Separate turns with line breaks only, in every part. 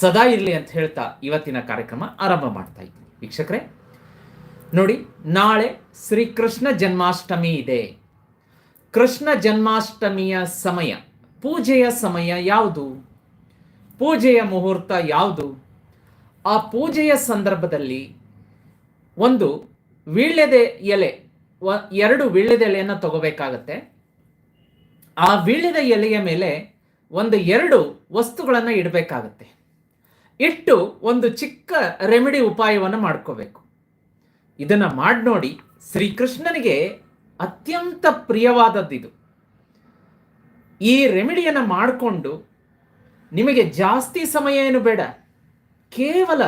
ಸದಾ ಇರಲಿ ಅಂತ ಹೇಳ್ತಾ ಇವತ್ತಿನ ಕಾರ್ಯಕ್ರಮ ಆರಂಭ ಮಾಡ್ತಾ ಇದ್ದೀನಿ. ವೀಕ್ಷಕರೇ, ನೋಡಿ, ನಾಳೆ ಶ್ರೀಕೃಷ್ಣ ಜನ್ಮಾಷ್ಟಮಿ ಇದೆ. ಕೃಷ್ಣ ಜನ್ಮಾಷ್ಟಮಿಯ ಸಮಯ, ಪೂಜೆಯ ಸಮಯ ಯಾವುದು? ಪೂಜೆಯ ಮುಹೂರ್ತ ಯಾವುದು? ಆ ಪೂಜೆಯ ಸಂದರ್ಭದಲ್ಲಿ ಒಂದು ವೀಳ್ಯದೆ ಎಲೆ ಎರಡು ವೀಳ್ಯದ ಎಲೆಯನ್ನು ತಗೋಬೇಕಾಗತ್ತೆ. ಆ ವೀಳ್ಯದ ಎಲೆಯ ಮೇಲೆ ಒಂದು ಎರಡು ವಸ್ತುಗಳನ್ನು ಇಡಬೇಕಾಗತ್ತೆ. ಇಟ್ಟು ಒಂದು ಚಿಕ್ಕ ರೆಮಿಡಿ ಉಪಾಯವನ್ನು ಮಾಡ್ಕೋಬೇಕು. ಇದನ್ನು ಮಾಡಿ ನೋಡಿ ಶ್ರೀಕೃಷ್ಣನಿಗೆ ಅತ್ಯಂತ ಪ್ರಿಯವಾದದ್ದಿದು ಈ ರೆಮಿಡಿಯನ್ನು ಮಾಡಿಕೊಂಡು ನಿಮಗೆ ಜಾಸ್ತಿ ಸಮಯ ಏನು ಬೇಡ. ಕೇವಲ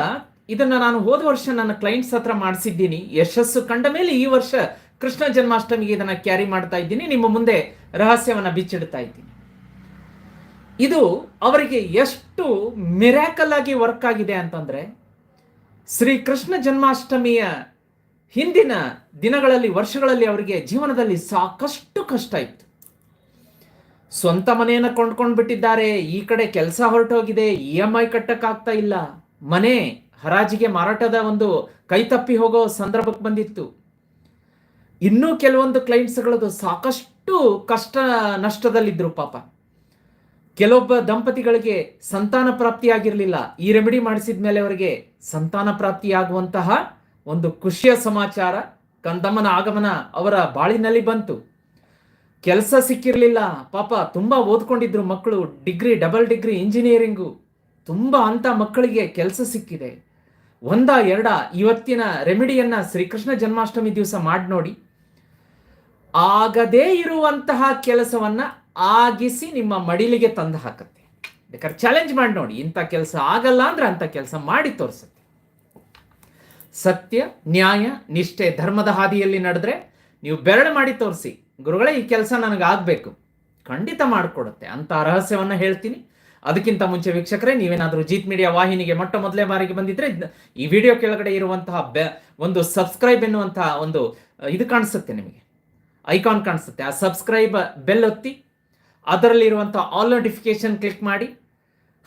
ಇದನ್ನು ನಾನು ಹೋದ ವರ್ಷ ನನ್ನ ಕ್ಲೈಂಟ್ಸ್ ಹತ್ರ ಮಾಡಿಸಿದ್ದೀನಿ. ಯಶಸ್ಸು ಕಂಡ ಮೇಲೆ ಈ ವರ್ಷ ಕೃಷ್ಣ ಜನ್ಮಾಷ್ಟಮಿಗೆ ಇದನ್ನು ಕ್ಯಾರಿ ಮಾಡ್ತಾ ಇದ್ದೀನಿ. ನಿಮ್ಮ ಮುಂದೆ ರಹಸ್ಯವನ್ನು ಬಿಚ್ಚಿಡ್ತಾ ಇದ್ದೀನಿ. ಇದು ಅವರಿಗೆ ಎಷ್ಟು ಮಿರಾಕಲ್ ಆಗಿ ವರ್ಕ್ ಆಗಿದೆ ಅಂತಂದ್ರೆ ಶ್ರೀ ಕೃಷ್ಣ ಜನ್ಮಾಷ್ಟಮಿಯ ಹಿಂದಿನ ದಿನಗಳಲ್ಲಿ, ವರ್ಷಗಳಲ್ಲಿ ಅವರಿಗೆ ಜೀವನದಲ್ಲಿ ಸಾಕಷ್ಟು ಕಷ್ಟ ಇತ್ತು. ಸ್ವಂತ ಮನೆಯನ್ನು ಕೊಂಡ್ಕೊಂಡು ಬಿಟ್ಟಿದ್ದಾರೆ ಈ ಕಡೆ ಕೆಲಸ ಹೊರಟೋಗಿದೆ, ಇ ಎಂ ಐ ಕಟ್ಟಕ್ಕಾಗ್ತಾ ಇಲ್ಲ. ಮನೆ ಹರಾಜಿಗೆ ಮಾರಾಟದ ಒಂದು ಕೈತಪ್ಪಿ ಹೋಗೋ ಸಂದರ್ಭಕ್ಕೆ ಬಂದಿತ್ತು. ಇನ್ನೂ ಕೆಲವೊಂದು ಕ್ಲೈಂಟ್ಸ್ಗಳದು ಸಾಕಷ್ಟು ಕಷ್ಟ ನಷ್ಟದಲ್ಲಿದ್ದರು ಪಾಪ. ಕೆಲವೊಬ್ಬ ದಂಪತಿಗಳಿಗೆ ಸಂತಾನ ಪ್ರಾಪ್ತಿಯಾಗಿರಲಿಲ್ಲ. ಈ ರೆಮಿಡಿ ಮಾಡಿಸಿದ ಮೇಲೆ ಅವರಿಗೆ ಸಂತಾನ ಪ್ರಾಪ್ತಿಯಾಗುವಂತಹ ಒಂದು ಖುಷಿಯ ಸಮಾಚಾರ ಕಂದಮ್ಮನ ಆಗಮನ ಅವರ ಬಾಳಿನಲ್ಲಿ ಬಂತು. ಕೆಲಸ ಸಿಕ್ಕಿರಲಿಲ್ಲ. ಪಾಪ ತುಂಬ ಓದ್ಕೊಂಡಿದ್ರು ಮಕ್ಕಳು. Degree, double degree engineering. ತುಂಬ ಅಂತ ಮಕ್ಕಳಿಗೆ ಕೆಲಸ ಸಿಕ್ಕಿದೆ. ಒಂದ, ಎರಡ ಇವತ್ತಿನ ರೆಮಿಡಿಯನ್ನ ಶ್ರೀಕೃಷ್ಣ ಜನ್ಮಾಷ್ಟಮಿ ದಿವಸ ಮಾಡಿ ನೋಡಿ. ಆಗದೇ ಇರುವಂತಹ ಕೆಲಸವನ್ನ ಆಗಿಸಿ ನಿಮ್ಮ ಮಡಿಲಿಗೆ ತಂದು ಹಾಕುತ್ತೆ. ಬೇಕಾದ್ರೆ ಚಾಲೆಂಜ್ ಮಾಡಿ ನೋಡಿ, ಇಂಥ ಕೆಲಸ ಆಗಲ್ಲ ಅಂದ್ರೆ ಅಂಥ ಕೆಲಸ ಮಾಡಿ ತೋರಿಸುತ್ತೆ. ಸತ್ಯ, ನ್ಯಾಯ, ನಿಷ್ಠೆ, ಧರ್ಮದ ಹಾದಿಯಲ್ಲಿ ನಡೆದ್ರೆ ನೀವು ಬೆರಳು ಮಾಡಿ ತೋರಿಸಿ, ಗುರುಗಳೇ, ಈ ಕೆಲಸ ನನಗೆ ಆಗಬೇಕು ಖಂಡಿತ ಮಾಡಿಕೊಡುತ್ತೆ. ಅಂತ ರಹಸ್ಯವನ್ನು ಹೇಳ್ತೀನಿ. ಅದಕ್ಕಿಂತ ಮುಂಚೆ ವೀಕ್ಷಕರೇ, ನೀವೇನಾದರೂ ಜೀತ್ ಮೀಡಿಯಾ ವಾಹಿನಿಗೆ ಮೊಟ್ಟ ಮೊದಲೇ ಬಾರಿಗೆ ಬಂದಿದ್ರೆ, ಈ ವಿಡಿಯೋ ಕೆಳಗಡೆ ಇರುವಂತಹ ಒಂದು ಸಬ್ಸ್ಕ್ರೈಬ್ ಎನ್ನುವಂತಹ ಒಂದು, ಇದು ಕಾಣಿಸುತ್ತೆ ನಿಮಗೆ. ಐಕಾನ್ ಕಾಣಿಸುತ್ತೆ. ಆ ಸಬ್ಸ್ಕ್ರೈಬ್ ಬೆಲ್ ಒತ್ತಿ ಅದರಲ್ಲಿರುವಂಥ ಆಲ್ ನೋಟಿಫಿಕೇಶನ್ ಕ್ಲಿಕ್ ಮಾಡಿ.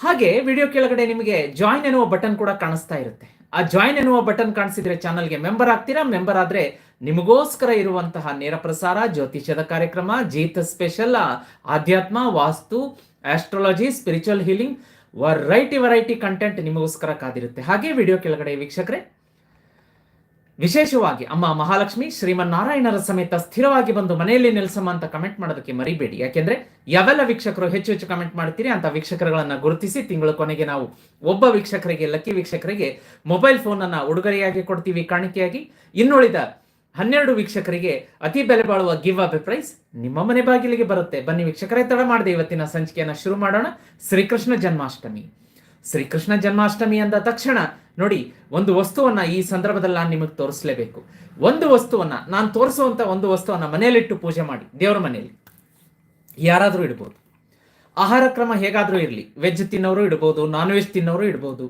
ಹಾಗೆ ವಿಡಿಯೋ ಕೆಳಗಡೆ ನಿಮಗೆ ಜಾಯಿನ್ ಎನ್ನುವ ಬಟನ್ ಕೂಡ ಕಾಣಿಸ್ತಾ ಇರುತ್ತೆ. ಆ ಜಾಯಿನ್ ಎನ್ನುವ ಬಟನ್ ಕಾಣಿಸಿದ್ರೆ ಚಾನಲ್ಗೆ ಮೆಂಬರ್ ಆಗ್ತೀರಾ? ಮೆಂಬರ್ ಆದ್ರೆ ನಿಮಗೋಸ್ಕರ ಇರುವಂತಹ ನೇರ ಪ್ರಸಾರ, ಜ್ಯೋತಿಷ್ಯದ ಕಾರ್ಯಕ್ರಮ, ಜೀತ ಸ್ಪೆಷಲ್ ಆಧ್ಯಾತ್ಮ, vastu astrology spiritual healing variety variety content ನಿಮಗೋಸ್ಕರ ಕಾದಿರುತ್ತೆ. ಹಾಗೆ ವಿಡಿಯೋ ಕೆಳಗಡೆ ವೀಕ್ಷಕರೇ ವಿಶೇಷವಾಗಿ ಅಮ್ಮ ಮಹಾಲಕ್ಷ್ಮಿ ಶ್ರೀಮನ್ನಾರಾಯಣರ ಸಮೇತ ಸ್ಥಿರವಾಗಿ ಬಂದು ಮನೆಯಲ್ಲಿ ನೆಲೆಸಮ್ಮ ಅಂತ ಕಮೆಂಟ್ ಮಾಡೋದಕ್ಕೆ ಮರಿಬೇಡಿ. ಯಾಕೆಂದ್ರೆ ಯಾವೆಲ್ಲ ವೀಕ್ಷಕರು ಹೆಚ್ಚು ಹೆಚ್ಚು ಕಮೆಂಟ್ ಮಾಡ್ತೀರಿ ಅಂತ ವೀಕ್ಷಕರುಗಳನ್ನ ಗುರುತಿಸಿ ತಿಂಗಳ ಕೊನೆಗೆ ನಾವು ಒಬ್ಬ ವೀಕ್ಷಕರಿಗೆ, ಲಕ್ಕಿ ವೀಕ್ಷಕರಿಗೆ ಮೊಬೈಲ್ ಫೋನ್ ಅನ್ನ ಉಡುಗೊರೆಯಾಗಿ ಕೊಡ್ತೀವಿ ಕಾಣಿಕೆಯಾಗಿ. ಇನ್ನುಳಿದ ಹನ್ನೆರಡು ವೀಕ್ಷಕರಿಗೆ ಅತಿ ಬೆಲೆ ಬಾಳುವ ಗಿವ್ ಅಪ್ ಪ್ರೈಸ್ ನಿಮ್ಮ ಮನೆ ಬಾಗಿಲಿಗೆ ಬರುತ್ತೆ. ಬನ್ನಿ ವೀಕ್ಷಕರೇ, ತಡ ಮಾಡದೆ ಇವತ್ತಿನ ಸಂಚಿಕೆಯನ್ನ ಶುರು ಮಾಡೋಣ. ಶ್ರೀಕೃಷ್ಣ ಜನ್ಮಾಷ್ಟಮಿ. ಶ್ರೀಕೃಷ್ಣ ಜನ್ಮಾಷ್ಟಮಿ ಅಂದ ತಕ್ಷಣ ನೋಡಿ, ಒಂದು ವಸ್ತುವನ್ನ ಈ ಸಂದರ್ಭದಲ್ಲಿ ನಾನು ನಿಮಗೆ ತೋರಿಸಲೇಬೇಕು. ಒಂದು ವಸ್ತುವನ್ನ, ನಾನು ತೋರಿಸುವಂತ ಒಂದು ವಸ್ತುವನ್ನ ಮನೆಯಲ್ಲಿಟ್ಟು ಪೂಜೆ ಮಾಡಿ, ದೇವರ ಮನೆಯಲ್ಲಿ. ಯಾರಾದರೂ ಇಡ್ಬೋದು. ಆಹಾರ ಕ್ರಮ ಹೇಗಾದರೂ ಇರಲಿ. ವೆಜ್ ತಿನ್ನೋರು ಇಡ್ಬೋದು ನಾನ್ ವೆಜ್ ತಿನ್ನೋರು ಇಡ್ಬೋದು.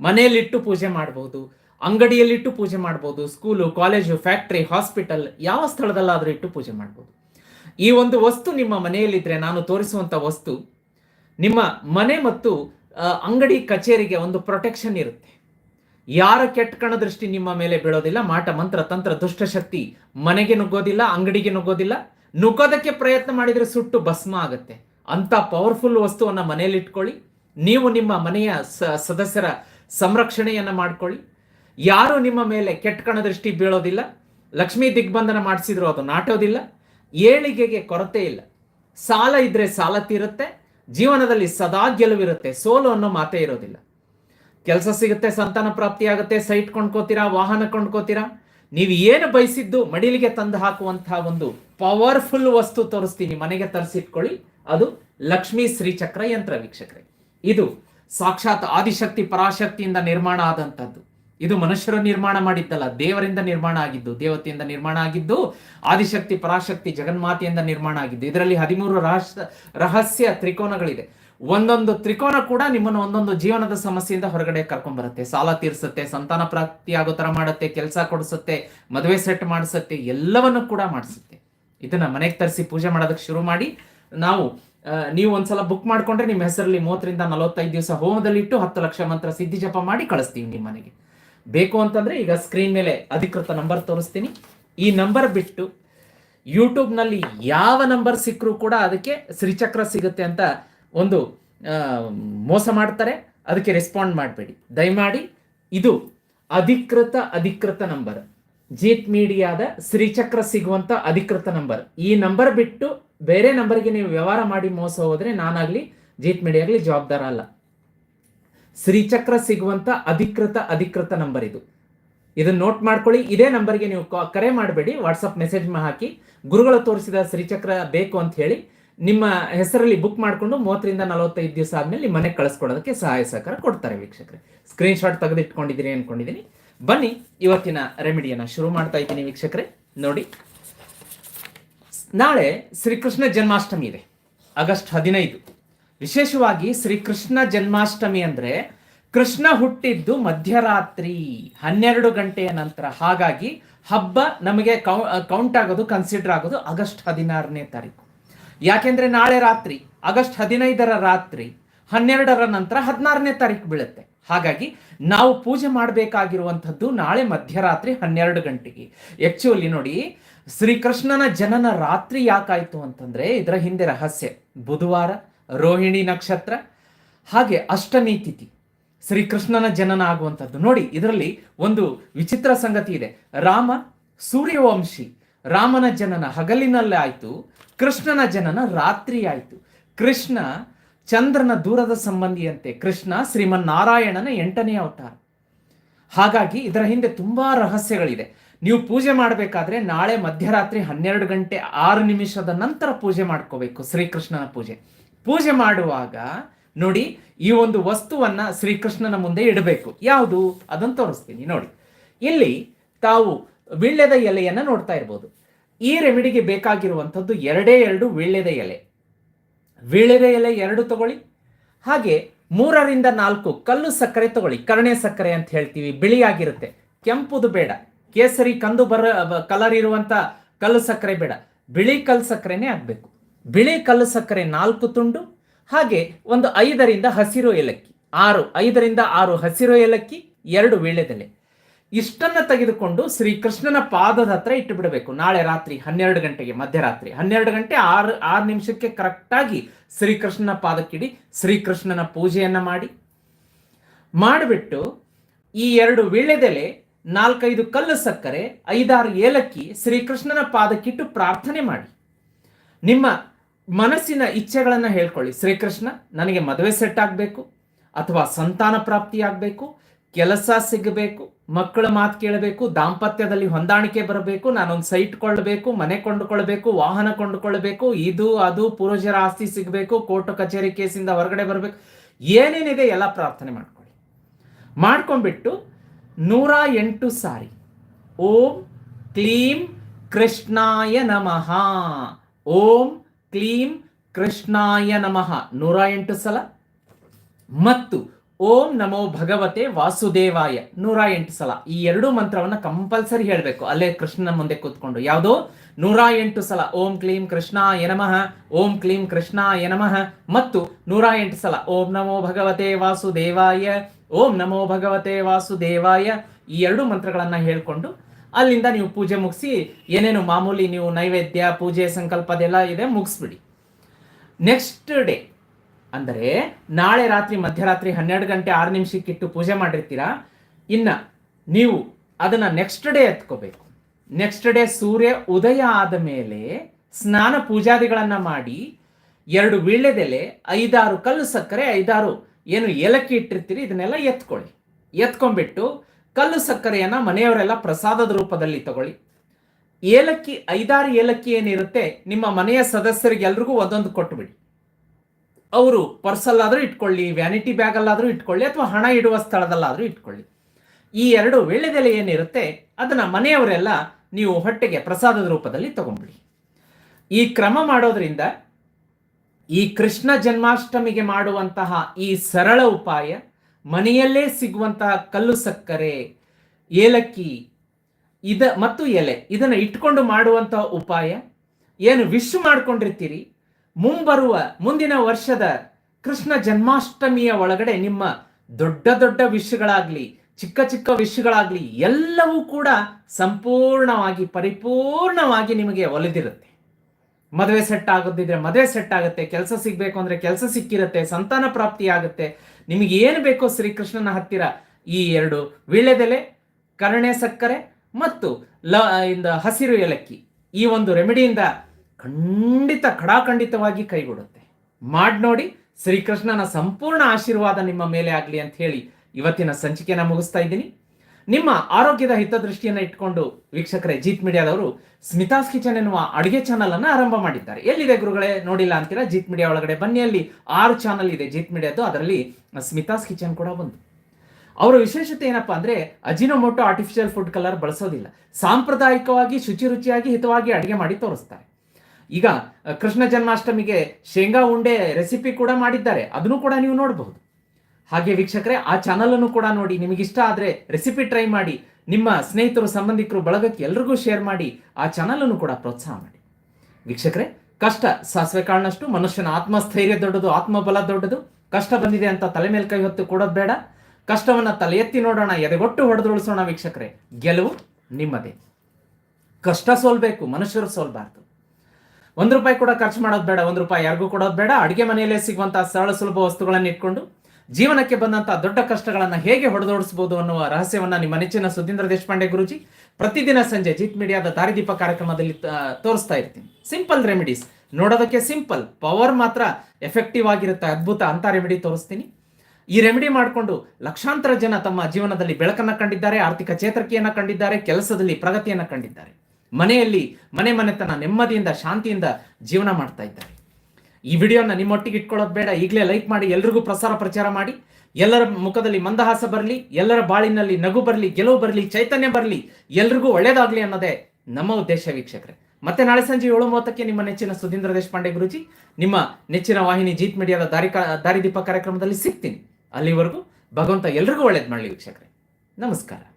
ಮನೆಯಲ್ಲಿಟ್ಟು ಪೂಜೆ ಮಾಡ್ಬೋದು, ಅಂಗಡಿಯಲ್ಲಿಟ್ಟು ಪೂಜೆ ಮಾಡ್ಬೋದು ಸ್ಕೂಲು ಕಾಲೇಜು ಫ್ಯಾಕ್ಟ್ರಿ ಹಾಸ್ಪಿಟಲ್ ಯಾವ ಸ್ಥಳದಲ್ಲಾದರೂ ಇಟ್ಟು ಪೂಜೆ ಮಾಡ್ಬೋದು. ಈ ಒಂದು ವಸ್ತು ನಿಮ್ಮ ಮನೆಯಲ್ಲಿದ್ದರೆ ನಾನು ತೋರಿಸುವಂಥ ವಸ್ತು, ನಿಮ್ಮ ಮನೆ ಮತ್ತು ಅಂಗಡಿ ಕಚೇರಿಗೆ ಒಂದು ಪ್ರೊಟೆಕ್ಷನ್ ಇರುತ್ತೆ. ಯಾರ ಕೆಟ್ಟ ಕಣ ದೃಷ್ಟಿ ನಿಮ್ಮ ಮೇಲೆ ಬೀಳೋದಿಲ್ಲ? ಮಾಟ, ಮಂತ್ರ, ತಂತ್ರ ದುಷ್ಟಶಕ್ತಿ ಮನೆಗೆ ನುಗ್ಗೋದಿಲ್ಲ, ಅಂಗಡಿಗೆ ನುಗ್ಗೋದಿಲ್ಲ. ನುಗ್ಗೋದಕ್ಕೆ ಪ್ರಯತ್ನ ಮಾಡಿದರೆ ಸುಟ್ಟು ಭಸ್ಮ ಆಗುತ್ತೆ. ಅಂತ ಪವರ್ಫುಲ್ ವಸ್ತುವನ್ನ ಮನೆಯಲ್ಲಿ ಇಟ್ಕೊಳ್ಳಿ. ನೀವು ನಿಮ್ಮ ಮನೆಯ ಸದಸ್ಯರ ಸಂರಕ್ಷಣೆಯನ್ನ ಮಾಡ್ಕೊಳ್ಳಿ. ಯಾರು ನಿಮ್ಮ ಮೇಲೆ ಕೆಟ್ಟ ಕಣ ದೃಷ್ಟಿ ಬೀಳೋದಿಲ್ಲ. ಲಕ್ಷ್ಮೀ ದಿಗ್ಬಂಧನ ಮಾಡಿಸಿದ್ರು ಅದು ನಾಟೋದಿಲ್ಲ. ಏಳಿಗೆಗೆ ಕೊರತೆ ಇಲ್ಲ. ಸಾಲ ಇದ್ರೆ ಸಾಲ ತೀರುತ್ತೆ. ಜೀವನದಲ್ಲಿ ಸದಾ ಗೆಲುವಿರುತ್ತೆ. ಸೋಲು ಅನ್ನೋ ಮಾತೇ ಇರೋದಿಲ್ಲ. ಕೆಲಸ ಸಿಗುತ್ತೆ, ಸಂತಾನ ಪ್ರಾಪ್ತಿ ಆಗುತ್ತೆ, ಸೈಟ್ ಕೊಂಡ್ಕೋತೀರಾ, ವಾಹನ ಕೊಂಡ್ಕೋತೀರಾ? ನೀವು ಏನು ಬಯಸಿದ್ದು ಮಡಿಲಿಗೆ ತಂದು ಹಾಕುವಂತಹ ಒಂದು ಪವರ್ಫುಲ್ ವಸ್ತು ತೋರಿಸ್ತೀನಿ, ಮನೆಗೆ ತರಿಸಿಟ್ಕೊಳ್ಳಿ. ಅದು ಲಕ್ಷ್ಮೀ ಶ್ರೀಚಕ್ರ ಯಂತ್ರ ವೀಕ್ಷಕರೇ. ಇದು ಸಾಕ್ಷಾತ್ ಆದಿಶಕ್ತಿ ಪರಾಶಕ್ತಿಯಿಂದ ನಿರ್ಮಾಣ ಆದಂಥದ್ದು. ಇದು ಮನುಷ್ಯರು ನಿರ್ಮಾಣ ಮಾಡಿದ್ದಲ್ಲ, ದೇವರಿಂದ ನಿರ್ಮಾಣ ಆಗಿದ್ದು, ದೇವತೆಯಿಂದ ನಿರ್ಮಾಣ ಆಗಿದ್ದು, ಆದಿಶಕ್ತಿ ಪರಾಶಕ್ತಿ ಜಗನ್ಮಾತೆಯಿಂದ ನಿರ್ಮಾಣ ಆಗಿದ್ದು. ಇದರಲ್ಲಿ ಹದಿಮೂರು ರಹಸ್ಯ ರಹಸ್ಯ ತ್ರಿಕೋನಗಳಿದೆ. ಒಂದೊಂದು ತ್ರಿಕೋನ ಕೂಡ ನಿಮ್ಮನ್ನು ಒಂದೊಂದು ಜೀವನದ ಸಮಸ್ಯೆಯಿಂದ ಹೊರಗಡೆ ಕರ್ಕೊಂಡ್ ಬರುತ್ತೆ ಸಾಲ ತೀರಿಸುತ್ತೆ, ಸಂತಾನ ಪ್ರಾಪ್ತಿ ಆಗೋ ತರ ಮಾಡುತ್ತೆ, ಕೆಲಸ ಕೊಡಿಸುತ್ತೆ, ಮದುವೆ ಸೆಟ್ ಮಾಡಿಸುತ್ತೆ, ಎಲ್ಲವನ್ನು ಕೂಡ ಮಾಡಿಸುತ್ತೆ. ಇದನ್ನ ಮನೆಗೆ ತರಿಸಿ ಪೂಜೆ ಮಾಡೋದಕ್ಕೆ ಶುರು ಮಾಡಿ, ನಾವು ನೀವು ಒಂದ್ಸಲ ಬುಕ್ ಮಾಡ್ಕೊಂಡ್ರೆ ನಿಮ್ಮ ಹೆಸರಲ್ಲಿ ಮೂವತ್ತರಿಂದ ನಲವತ್ತೈದು ದಿವಸ ಹೋಮದಲ್ಲಿ ಇಟ್ಟು ಹತ್ತು ಲಕ್ಷ ಮಂತ್ರ ಸಿದ್ಧಿ ಜಪ ಮಾಡಿ ಕಳಿಸ್ತೀವಿ ನಿಮ್ಮ ಮನೆಗೆ. ಬೇಕು ಅಂತಂದ್ರೆ ಈಗ ಸ್ಕ್ರೀನ್ ಮೇಲೆ ಅಧಿಕೃತ ನಂಬರ್ ತೋರಿಸ್ತೀನಿ. ಈ ನಂಬರ್ ಬಿಟ್ಟು ಯೂಟ್ಯೂಬ್ನಲ್ಲಿ ಯಾವ ನಂಬರ್ ಸಿಕ್ಕರೂ ಕೂಡ ಅದಕ್ಕೆ ಶ್ರೀಚಕ್ರ ಸಿಗುತ್ತೆ ಅಂತ ಒಂದು ಮೋಸ ಮಾಡ್ತಾರೆ, ಅದಕ್ಕೆ ರೆಸ್ಪಾಂಡ್ ಮಾಡಬೇಡಿ. ದಯಮಾಡಿ, ಇದು ಅಧಿಕೃತ ಅಧಿಕೃತ ನಂಬರ್. ಜೀತ್ ಮೀಡಿಯಾದ ಶ್ರೀಚಕ್ರ ಸಿಗುವಂತ ಅಧಿಕೃತ ನಂಬರ್. ಈ ನಂಬರ್ ಬಿಟ್ಟು ಬೇರೆ ನಂಬರ್ಗೆ ನೀವು ವ್ಯವಹಾರ ಮಾಡಿ ಮೋಸ ಹೋದರೆ ನಾನಾಗ್ಲಿ ಜೀತ್ ಮೀಡಿಯಾ ಆಗಲಿ ಜವಾಬ್ದಾರ ಅಲ್ಲ. ಶ್ರೀಚಕ್ರ ಸಿಗುವಂತ ಅಧಿಕೃತ ಅಧಿಕೃತ ನಂಬರ್ ಇದು. ಇದನ್ನು ನೋಟ್ ಮಾಡ್ಕೊಳ್ಳಿ. ಇದೇ ನಂಬರ್ಗೆ ನೀವು ಕರೆ ಮಾಡಬೇಡಿ. ವಾಟ್ಸಪ್ ಮೆಸೇಜ್ ಹಾಕಿ. ಗುರುಗಳು ತೋರಿಸಿದ ಶ್ರೀಚಕ್ರ ಬೇಕು ಅಂತ ಹೇಳಿ. ನಿಮ್ಮ ಹೆಸರಲ್ಲಿ ಬುಕ್ ಮಾಡಿಕೊಂಡು ಮೂವತ್ತರಿಂದ ನಲವತ್ತೈದು ದಿವಸ ಆದ್ಮೇಲೆ ನಿಮ್ಮ ಮನೆಗೆ ಕಳಿಸ್ಕೊಡೋದಕ್ಕೆ ಸಹಾಯ ಸಹಕಾರ ಕೊಡ್ತಾರೆ ವೀಕ್ಷಕರೇ. ಸ್ಕ್ರೀನ್ ಶಾಟ್ ತೆಗೆದಿಟ್ಕೊಂಡಿದ್ದೀರಿ ಅನ್ಕೊಂಡಿದ್ದೀನಿ. ಬನ್ನಿ, ಇವತ್ತಿನ ರೆಮಿಡಿಯನ್ನ ಶುರು ಮಾಡ್ತಾ ಇದ್ದೀನಿ ವೀಕ್ಷಕರೇ. ನೋಡಿ. ನಾಳೆ ಶ್ರೀಕೃಷ್ಣ ಜನ್ಮಾಷ್ಟಮಿ ಇದೆ. ಆಗಸ್ಟ್ ಹದಿನೈದು. ವಿಶೇಷವಾಗಿ ಶ್ರೀಕೃಷ್ಣ ಜನ್ಮಾಷ್ಟಮಿ ಅಂದ್ರೆ ಕೃಷ್ಣ ಹುಟ್ಟಿದ್ದು ಮಧ್ಯರಾತ್ರಿ ಹನ್ನೆರಡು ಗಂಟೆಯ ನಂತರ. ಹಾಗಾಗಿ ಹಬ್ಬ ನಮಗೆ ಕೌಂಟ್ ಆಗೋದು ಕನ್ಸಿಡರ್ ಆಗೋದು ಆಗಸ್ಟ್ ಹದಿನಾರನೇ ತಾರೀಕು. ಯಾಕೆಂದ್ರೆ ನಾಳೆ ರಾತ್ರಿ, ಆಗಸ್ಟ್ ಹದಿನೈದರ ರಾತ್ರಿ, ಹನ್ನೆರಡರ ನಂತರ ಹದಿನಾರನೇ ತಾರೀಕು ಬೀಳುತ್ತೆ. ಹಾಗಾಗಿ ನಾವು ಪೂಜೆ ಮಾಡಬೇಕಾಗಿರುವಂಥದ್ದು ನಾಳೆ ಮಧ್ಯರಾತ್ರಿ ಹನ್ನೆರಡು ಗಂಟೆಗೆ. ಆಕ್ಚುಲಿ ನೋಡಿ, ಶ್ರೀಕೃಷ್ಣನ ಜನನ ರಾತ್ರಿ ಯಾಕಾಯ್ತು ಅಂತಂದ್ರೆ ಇದರ ಹಿಂದೆ ರಹಸ್ಯ. ಬುಧವಾರ, ರೋಹಿಣಿ ನಕ್ಷತ್ರ, ಹಾಗೆ ಅಷ್ಟಮಿ ತಿಥಿ. ಶ್ರೀಕೃಷ್ಣನ ಜನನ ಆಗುವಂಥದ್ದು. ನೋಡಿ, ಇದರಲ್ಲಿ ಒಂದು ವಿಚಿತ್ರ ಸಂಗತಿ ಇದೆ. ರಾಮ ಸೂರ್ಯವಂಶಿ ರಾಮನ ಜನನ ಹಗಲಿನಲ್ಲೇ ಆಯಿತು, ಕೃಷ್ಣನ ಜನನ ರಾತ್ರಿ ಆಯಿತು. ಕೃಷ್ಣ ಚಂದ್ರನ ದೂರದ ಸಂಬಂಧಿಯಂತೆ, ಕೃಷ್ಣ ಶ್ರೀಮನ್ನಾರಾಯಣನ ಎಂಟನೇ ಅವತಾರ. ಹಾಗಾಗಿ ಇದರ ಹಿಂದೆ ತುಂಬಾ ರಹಸ್ಯಗಳಿದೆ. ನೀವು ಪೂಜೆ ಮಾಡಬೇಕಾದ್ರೆ ನಾಳೆ ಮಧ್ಯರಾತ್ರಿ ಹನ್ನೆರಡು ಗಂಟೆ ಆರು ನಿಮಿಷದ ನಂತರ ಪೂಜೆ ಮಾಡ್ಕೋಬೇಕು, ಶ್ರೀಕೃಷ್ಣನ ಪೂಜೆ. ಪೂಜೆ ಮಾಡುವಾಗ ನೋಡಿ, ಈ ಒಂದು ವಸ್ತುವನ್ನ ಶ್ರೀಕೃಷ್ಣನ ಮುಂದೆ ಇಡಬೇಕು. ಯಾವುದು? ಅದನ್ನು ತೋರಿಸ್ತೀನಿ, ನೋಡಿ. ಇಲ್ಲಿ ತಾವು ವೀಳ್ಯದ ಎಲೆಯನ್ನು ನೋಡ್ತಾ ಇರ್ಬೋದು. ಈ ರೆಮಿಡಿಗೆ ಬೇಕಾಗಿರುವಂಥದ್ದು ಎರಡೇ ಎರಡು ವೀಳ್ಯದ ಎಲೆ. ವೀಳ್ಯದ ಎಲೆ ಎರಡು ತಗೊಳ್ಳಿ. ಹಾಗೆ ಮೂರರಿಂದ ನಾಲ್ಕು ಕಲ್ಲು ಸಕ್ಕರೆ ತಗೊಳ್ಳಿ. ಕರ್ಣೆ ಸಕ್ಕರೆ ಅಂತ ಹೇಳ್ತೀವಿ, ಬಿಳಿಯಾಗಿರುತ್ತೆ. ಕೆಂಪುದು ಬೇಡ. ಕೇಸರಿ ಕಂದು ಬರ ಕಲರ್ ಇರುವಂತ ಕಲ್ಲು ಸಕ್ಕರೆ ಬೇಡ. ಬಿಳಿ ಕಲ್ಲು ಸಕ್ಕರೆನೇ ಆಗಬೇಕು. ಬಿಳಿ ಕಲ್ಲು ಸಕ್ಕರೆ ನಾಲ್ಕು ತುಂಡು. ಹಾಗೆ ಒಂದು ಐದರಿಂದ ಹಸಿರು ಏಲಕ್ಕಿ. ಆರು, ಐದರಿಂದ ಆರು ಹಸಿರು ಏಲಕ್ಕಿ, ಎರಡು ವೀಳ್ಯದೆಲೆ ಇಷ್ಟನ್ನ ತೆಗೆದುಕೊಂಡು ಶ್ರೀಕೃಷ್ಣನ ಪಾದದ ಹತ್ರ ಇಟ್ಟು ಬಿಡಬೇಕು ನಾಳೆ ರಾತ್ರಿ ಹನ್ನೆರಡು ಗಂಟೆಗೆ, ಮಧ್ಯರಾತ್ರಿ ಹನ್ನೆರಡು ಗಂಟೆ ಆರು ಆರು ನಿಮಿಷಕ್ಕೆ ಕರೆಕ್ಟಾಗಿ ಶ್ರೀಕೃಷ್ಣನ ಪಾದಕ್ಕಿಡಿ, ಶ್ರೀಕೃಷ್ಣನ ಪೂಜೆಯನ್ನ ಮಾಡಿ. ಮಾಡಿಬಿಟ್ಟು ಈ ಎರಡು ವೀಳ್ಯದೆಲೆ, ನಾಲ್ಕೈದು ಕಲ್ಲು ಸಕ್ಕರೆ, ಐದಾರು ಏಲಕ್ಕಿ ಶ್ರೀಕೃಷ್ಣನ ಪಾದಕ್ಕಿಟ್ಟು ಪ್ರಾರ್ಥನೆ ಮಾಡಿ. ನಿಮ್ಮ ಮನಸ್ಸಿನ ಇಚ್ಛೆಗಳನ್ನು ಹೇಳ್ಕೊಳ್ಳಿ. ಶ್ರೀಕೃಷ್ಣ, ನನಗೆ ಮದುವೆ ಸೆಟ್ ಆಗಬೇಕು, ಅಥವಾ ಸಂತಾನ ಪ್ರಾಪ್ತಿ ಆಗಬೇಕು ಕೆಲಸ ಸಿಗಬೇಕು, ಮಕ್ಕಳ ಮಾತು ಕೇಳಬೇಕು, ದಾಂಪತ್ಯದಲ್ಲಿ ಹೊಂದಾಣಿಕೆ ಬರಬೇಕು, ನಾನೊಂದು ಸೈಟ್ ಕೊಳ್ಳಬೇಕು, ಮನೆ ಕೊಂಡುಕೊಳ್ಬೇಕು ವಾಹನ ಕೊಂಡುಕೊಳ್ಬೇಕು ಇದು, ಅದು, ಪೂರ್ವಜರ ಆಸ್ತಿ ಸಿಗಬೇಕು, ಕೋರ್ಟ್ ಕಚೇರಿ ಕೇಸಿಂದ ಹೊರಗಡೆ ಬರಬೇಕು. ಏನೇನಿದೆ ಎಲ್ಲ ಪ್ರಾರ್ಥನೆ ಮಾಡ್ಕೊಳ್ಳಿ. ಮಾಡ್ಕೊಂಡ್ಬಿಟ್ಟು ನೂರ ಎಂಟು ಸಾರಿ. ಓಂ ಕ್ಲೀಂ ಕೃಷ್ಣಾಯ ನಮಃ. ಓಂ ಕ್ಲೀಂ ಕೃಷ್ಣಾಯ ನಮಃ. ನೂರ ಎಂಟು ಸಲ. ಮತ್ತು ಓಂ ನಮೋ ಭಗವತೆ ವಾಸುದೇವಾಯ. ನೂರ ಎಂಟು ಸಲ. ಈ ಎರಡು ಮಂತ್ರವನ್ನ ಕಂಪಲ್ಸರಿ ಹೇಳಬೇಕು. ಅಲ್ಲೇ ಕೃಷ್ಣನ ಮುಂದೆ ಕೂತ್ಕೊಂಡು. ಯಾವುದೋ? ನೂರ ಎಂಟು ಸಲ. ಓಂ ಕ್ಲೀಂ ಕೃಷ್ಣ ನಮಃ. ಓಂ ಕ್ಲೀಂ ಕೃಷ್ಣ ನಮಃ. ಮತ್ತು ನೂರ ಎಂಟು ಸಲ. ಓಂ ನಮೋ ಭಗವತೆ ವಾಸುದೇವಾಯ. ಓಂ ನಮೋ ಭಗವತೆ ವಾಸುದೇವಾಯ. ಈ ಎರಡು ಮಂತ್ರಗಳನ್ನ ಹೇಳ್ಕೊಂಡು ಅಲ್ಲಿಂದ ನೀವು ಪೂಜೆ ಮುಗಿಸಿ, ಏನೇನು ಮಾಮೂಲಿ ನೀವು ನೈವೇದ್ಯ, ಪೂಜೆ ಸಂಕಲ್ಪ ಅದೆಲ್ಲ ಇದೆ, ಮುಗಿಸ್ಬಿಡಿ. ನೆಕ್ಸ್ಟ್ ಡೇ ಅಂದರೆ ನಾಳೆ ರಾತ್ರಿ, ಮಧ್ಯರಾತ್ರಿ ಹನ್ನೆರಡು ಗಂಟೆ ಆರು ನಿಮಿಷಕ್ಕಿಟ್ಟು ಪೂಜೆ ಮಾಡಿರ್ತೀರಾ? ಇನ್ನ ನೀವು ಅದನ್ನ ನೆಕ್ಸ್ಟ್ ಡೇ ಎತ್ಕೋಬೇಕು. ನೆಕ್ಸ್ಟ್ ಡೇ ಸೂರ್ಯ ಉದಯ ಆದ ಮೇಲೆ ಸ್ನಾನ ಪೂಜಾದಿಗಳನ್ನ ಮಾಡಿ ಎರಡು ವೀಳ್ಯದೆಲೆ, ಐದಾರು ಕಲ್ಲು ಸಕ್ಕರೆ, ಐದಾರು ಏನು ಏಲಕ್ಕಿ ಇಟ್ಟಿರ್ತೀರಿ, ಇದನ್ನೆಲ್ಲ ಎತ್ಕೊಳ್ಳಿ. ಎತ್ಕೊಂಡ್ಬಿಟ್ಟು ಕಲ್ಲು ಸಕ್ಕರೆಯನ್ನ ಮನೆಯವರೆಲ್ಲ ಪ್ರಸಾದದ ರೂಪದಲ್ಲಿ ತಗೊಳ್ಳಿ. ಏಲಕ್ಕಿ, ಐದಾರು ಏಲಕ್ಕಿ ಏನಿರುತ್ತೆ, ನಿಮ್ಮ ಮನೆಯ ಸದಸ್ಯರಿಗೆ ಎಲ್ರಿಗೂ ಒಂದೊಂದು ಕೊಟ್ಟುಬಿಡಿ ಅವರು ಪರ್ಸಲ್ಲಾದರೂ ಇಟ್ಕೊಳ್ಳಿ ವ್ಯಾನಿಟಿ ಬ್ಯಾಗಲ್ಲಾದರೂ ಇಟ್ಕೊಳ್ಳಿ, ಅಥವಾ ಹಣ ಇಡುವ ಸ್ಥಳದಲ್ಲಾದರೂ ಇಟ್ಕೊಳ್ಳಿ. ಈ ಎರಡು ವೇಳೆದೆಲೆ ಏನಿರುತ್ತೆ, ಅದನ್ನು ಮನೆಯವರೆಲ್ಲ ನೀವು ಹೊಟ್ಟೆಗೆ ಪ್ರಸಾದದ ರೂಪದಲ್ಲಿ ತಗೊಂಡ್ಬಿಡಿ. ಈ ಕ್ರಮ ಮಾಡೋದ್ರಿಂದ ಈ ಕೃಷ್ಣ ಜನ್ಮಾಷ್ಟಮಿಗೆ ಮಾಡುವಂತಹ ಈ ಸರಳ ಉಪಾಯ, ಮನೆಯಲ್ಲೇ ಸಿಗುವಂತಹ ಕಲ್ಲು ಸಕ್ಕರೆ, ಏಲಕ್ಕಿ, ಇದ, ಮತ್ತು ಎಲೆ, ಇದನ್ನು ಇಟ್ಕೊಂಡು ಮಾಡುವಂತಹ ಉಪಾಯ, ಏನು ವಿಶ್ ಮಾಡ್ಕೊಂಡಿರ್ತೀರಿ ಮುಂಬರುವ ಮುಂದಿನ ವರ್ಷದ ಕೃಷ್ಣ ಜನ್ಮಾಷ್ಟಮಿಯ ಒಳಗಡೆ ನಿಮ್ಮ ದೊಡ್ಡ ದೊಡ್ಡ ವಿಷಯಗಳಾಗ್ಲಿ ಚಿಕ್ಕ ಚಿಕ್ಕ ವಿಷಯಗಳಾಗ್ಲಿ ಎಲ್ಲವೂ ಕೂಡ ಸಂಪೂರ್ಣವಾಗಿ, ಪರಿಪೂರ್ಣವಾಗಿ ನಿಮಗೆ ಒಲಿದಿರುತ್ತೆ. ಮದುವೆ ಸೆಟ್ ಆಗೋದಿದ್ರೆ ಮದುವೆ ಸೆಟ್ ಆಗುತ್ತೆ, ಕೆಲಸ ಸಿಗ್ಬೇಕು ಅಂದ್ರೆ ಕೆಲಸ ಸಿಕ್ಕಿರುತ್ತೆ, ಸಂತಾನ ಪ್ರಾಪ್ತಿ ಆಗುತ್ತೆ. ನಿಮಗೆ ಏನು ಬೇಕೋ ಶ್ರೀಕೃಷ್ಣನ ಹತ್ತಿರ ಈ ಎರಡು, ವೀಳ್ಯದೆಲೆ, ಕರಣೆ ಸಕ್ಕರೆ ಮತ್ತು ಲ ಇಂದ ಹಸಿರು ಏಲಕ್ಕಿ. ಈ ಒಂದು ರೆಮಿಡಿಯಿಂದ ಖಂಡಿತ, ಖಡಾಖಂಡಿತವಾಗಿ ಕೈಗೊಡುತ್ತೆ. ಮಾಡಿ ನೋಡಿ, ಶ್ರೀಕೃಷ್ಣನ ಸಂಪೂರ್ಣ ಆಶೀರ್ವಾದ ನಿಮ್ಮ ಮೇಲೆ ಆಗಲಿ ಅಂತ ಹೇಳಿ ಇವತ್ತಿನ ಸಂಚಿಕೆನ ಮುಗಿಸ್ತಾ ಇದ್ದೀನಿ. ನಿಮ್ಮ ಆರೋಗ್ಯದ ಹಿತದೃಷ್ಟಿಯನ್ನು ಇಟ್ಕೊಂಡು ವೀಕ್ಷಕರೇ, ಜೀತ್ ಮೀಡಿಯಾದವರು ಸ್ಮಿತಾಸ್ ಕಿಚನ್ ಎನ್ನುವ ಅಡುಗೆ ಚಾನಲ್ ಅನ್ನು ಆರಂಭ ಮಾಡಿದ್ದಾರೆ. ಎಲ್ಲಿದೆ ಗುರುಗಳೇ, ನೋಡಿಲ್ಲ ಅಂತೀರಾ? ಜೀತ್ ಮೀಡಿಯಾ ಒಳಗಡೆ ಬನ್ನಿ. ಅಲ್ಲಿ ಆರು ಚಾನಲ್ ಇದೆ ಜೀತ್ ಮೀಡಿಯಾದ್ದು. ಅದರಲ್ಲಿ ಸ್ಮಿತಾಸ್ ಕಿಚನ್ ಕೂಡ ಒಂದು ಅವರ ವಿಶೇಷತೆ ಏನಪ್ಪಾ ಅಂದ್ರೆ, ಅಜಿನೋಮೋಟೋ ಆರ್ಟಿಫಿಷಿಯಲ್ ಫುಡ್ ಕಲರ್ ಬಳಸೋದಿಲ್ಲ. ಸಾಂಪ್ರದಾಯಿಕವಾಗಿ ಶುಚಿ ರುಚಿಯಾಗಿ ಹಿತವಾಗಿ ಅಡುಗೆ ಮಾಡಿ ತೋರಿಸ್ತಾರೆ. ಈಗ ಕೃಷ್ಣ ಜನ್ಮಾಷ್ಟಮಿಗೆ ಶೇಂಗಾ ಉಂಡೆ ರೆಸಿಪಿ ಕೂಡ ಮಾಡಿದ್ದಾರೆ. ಅದನ್ನು ಕೂಡ ನೀವು ನೋಡಬಹುದು. ಹಾಗೆ ವೀಕ್ಷಕರೇ, ಆ ಚಾನಲ್ ಅನ್ನು ಕೂಡ ನೋಡಿ ನಿಮಗೆ ಇಷ್ಟ ಆದ್ರೆ ರೆಸಿಪಿ ಟ್ರೈ ಮಾಡಿ, ನಿಮ್ಮ ಸ್ನೇಹಿತರು, ಸಂಬಂಧಿಕರು, ಬಳಗಕ್ಕೆ ಎಲ್ರಿಗೂ ಶೇರ್ ಮಾಡಿ, ಆ ಚಾನಲ್ ಅನ್ನು ಕೂಡ ಪ್ರೋತ್ಸಾಹ ಮಾಡಿ. ವೀಕ್ಷಕರೇ, ಕಷ್ಟ ಸಾಸಿವೆ ಕಾಳನಷ್ಟು ಮನುಷ್ಯನ ಆತ್ಮಸ್ಥೈರ್ಯ ದೊಡ್ಡದು, ಆತ್ಮಬಲ ದೊಡ್ಡದು. ಕಷ್ಟ ಬಂದಿದೆ ಅಂತ ತಲೆ ಮೇಲೆ ಕೈ ಹೊತ್ತು ಕೊಡೋದು ಬೇಡ. ಕಷ್ಟವನ್ನ ತಲೆ ಎತ್ತಿ ನೋಡೋಣ, ಎದೆಗೊಟ್ಟು ಹೊಡೆದುಳಿಸೋಣ ವೀಕ್ಷಕರೇ. ಗೆಲುವು ನಿಮ್ಮದೇ. ಕಷ್ಟ ಸೋಲ್ಬೇಕು, ಮನುಷ್ಯರು ಸೋಲ್ಬಾರ್ದು. ಒಂದು ರೂಪಾಯಿ ಕೂಡ ಖರ್ಚು ಮಾಡೋದು ಬೇಡ, ಒಂದು ರೂಪಾಯಿ ಯಾರಿಗೂ ಕೊಡೋದು ಬೇಡ. ಅಡುಗೆ ಮನೆಯಲ್ಲೇ ಸಿಗುವಂತಹ ಸರಳ ಸುಲಭ ವಸ್ತುಗಳನ್ನು ಇಟ್ಕೊಂಡು ಜೀವನಕ್ಕೆ ಬಂದಂತಹ ದೊಡ್ಡ ಕಷ್ಟಗಳನ್ನು ಹೇಗೆ ಹೊಡೆದೋಡಿಸಬಹುದು ಅನ್ನುವ ರಹಸ್ಯವನ್ನ ನಿಮ್ಮ ನೆಚ್ಚಿನ ಸುಧೀಂದ್ರ ದೇಶಪಾಂಡೆ ಗುರುಜಿ ಪ್ರತಿದಿನ ಸಂಜೆ ಜಿತ್ ಮೀಡಿಯಾದ ದಾರಿದೀಪ ಕಾರ್ಯಕ್ರಮದಲ್ಲಿ ತೋರಿಸ್ತಾ ಇರ್ತೀನಿ. ಸಿಂಪಲ್ ರೆಮಿಡೀಸ್ ನೋಡೋದಕ್ಕೆ ಸಿಂಪಲ್ ಪವರ್ ಮಾತ್ರ ಎಫೆಕ್ಟಿವ್ ಆಗಿರುತ್ತೆ. ಅದ್ಭುತ ಅಂತ ರೆಮಿಡಿ ತೋರಿಸ್ತೀನಿ. ಈ ರೆಮಿಡಿ ಮಾಡಿಕೊಂಡು ಲಕ್ಷಾಂತರ ಜನ ತಮ್ಮ ಜೀವನದಲ್ಲಿ ಬೆಳಕನ್ನ ಕಂಡಿದ್ದಾರೆ, ಆರ್ಥಿಕ ಚೇತರಿಕೆಯನ್ನ ಕಂಡಿದ್ದಾರೆ, ಕೆಲಸದಲ್ಲಿ ಪ್ರಗತಿಯನ್ನ ಕಂಡಿದ್ದಾರೆ. ಮನೆಯಲ್ಲಿ ಮನೆ ಮನೆತನ, ನೆಮ್ಮದಿಯಿಂದ, ಶಾಂತಿಯಿಂದ ಜೀವನ ಮಾಡ್ತಾ ಇದ್ದಾರೆ. ಈ ವಿಡಿಯೋನ ನಿಮ್ಮೊಟ್ಟಿಗೆ ಇಟ್ಕೊಳ್ಳೋದು ಬೇಡ. ಈಗಲೇ ಲೈಕ್ ಮಾಡಿ, ಎಲ್ರಿಗೂ ಪ್ರಸಾರ ಪ್ರಚಾರ ಮಾಡಿ. ಎಲ್ಲರ ಮುಖದಲ್ಲಿ ಮಂದಹಾಸ ಬರಲಿ, ಎಲ್ಲರ ಬಾಳಿನಲ್ಲಿ ನಗು ಬರಲಿ, ಗೆಲುವು ಬರಲಿ, ಚೈತನ್ಯ ಬರಲಿ, ಎಲ್ರಿಗೂ ಒಳ್ಳೇದಾಗಲಿ ಅನ್ನೋದೇ ನಮ್ಮ ಉದ್ದೇಶ ವೀಕ್ಷಕರೇ. ಮತ್ತೆ ನಾಳೆ ಸಂಜೆ ಏಳು ಮೂವತ್ತಕ್ಕೆ ನಿಮ್ಮ ನೆಚ್ಚಿನ ಸುಧೀಂದ್ರ ದೇಶಪಾಂಡೆ ಗುರುಜಿ, ನಿಮ್ಮ ನೆಚ್ಚಿನ ವಾಹಿನಿ ಜೀತ್ ಮೀಡಿಯಾದ ದಾರಿ ದಾರಿದೀಪ ಕಾರ್ಯಕ್ರಮದಲ್ಲಿ ಸಿಗ್ತೀನಿ. ಅಲ್ಲಿವರೆಗೂ ಭಗವಂತ ಎಲ್ರಿಗೂ ಒಳ್ಳೇದು ಮಾಡಲಿ ವೀಕ್ಷಕರೇ. ನಮಸ್ಕಾರ.